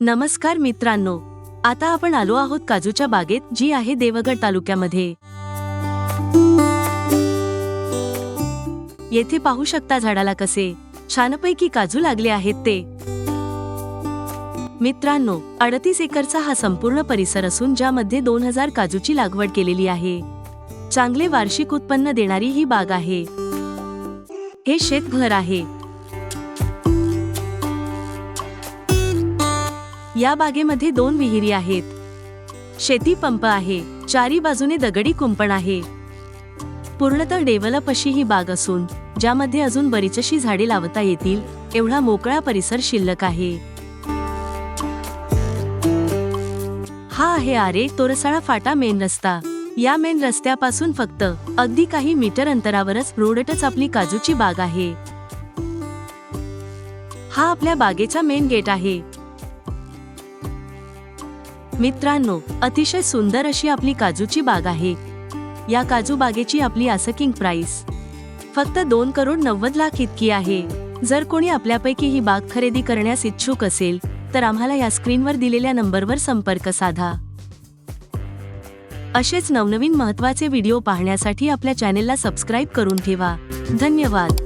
नमस्कार मित्रांनो आता आपण आलो आहोत काजूच्या बागेत जी आहे देवगड तालुक्यामध्ये. येथे पाहू शकता झाडाला कसे छानपैकी काजू लागले आहेत ते. मित्रांनो अडतीस एकरचा हा संपूर्ण परिसर असून ज्यामध्ये दोन हजार काजूची लागवड केलेली आहे. चांगले वार्षिक उत्पन्न देणारी ही बाग आहे. हे शेतघर आहे. या बागेमध्ये दोन विहिरी आहेत. शेती पंप आहे. चारी बाजूने दगडी कुंपण आहे. पूर्णतः डेव्हलप अशी ही बाग असून ज्यामध्ये अजून बरीचशी झाडे लावता येतील एवढा मोकळा परिसर शिल्लक आहे. हा आहे आरे तोरसाळा फाटा मेन रस्ता. या मेन रस्त्यापासून फक्त अगदी काही मीटर अंतरावरच रोडटच आपली काजूची बाग आहे. हा आपल्या बागेचा मेन गेट आहे. मित्रांनो अतिशय सुंदर अशी आपली काजूची बाग आहे. या काजू बागेची आपली आसकिंग प्राइस फक्त दोन करोड नव्वद लाख इतकी आहे. जर कोणी आपल्यापैकी ही बाग खरेदी करण्यास इच्छुक असेल तर आम्हाला या स्क्रीनवर दिलेल्या नंबरवर संपर्क साधा. असेच नवनवीन महत्त्वाचे व्हिडिओ पाहण्यासाठी आपल्या चॅनेलला सबस्क्राईब करून ठेवा. धन्यवाद.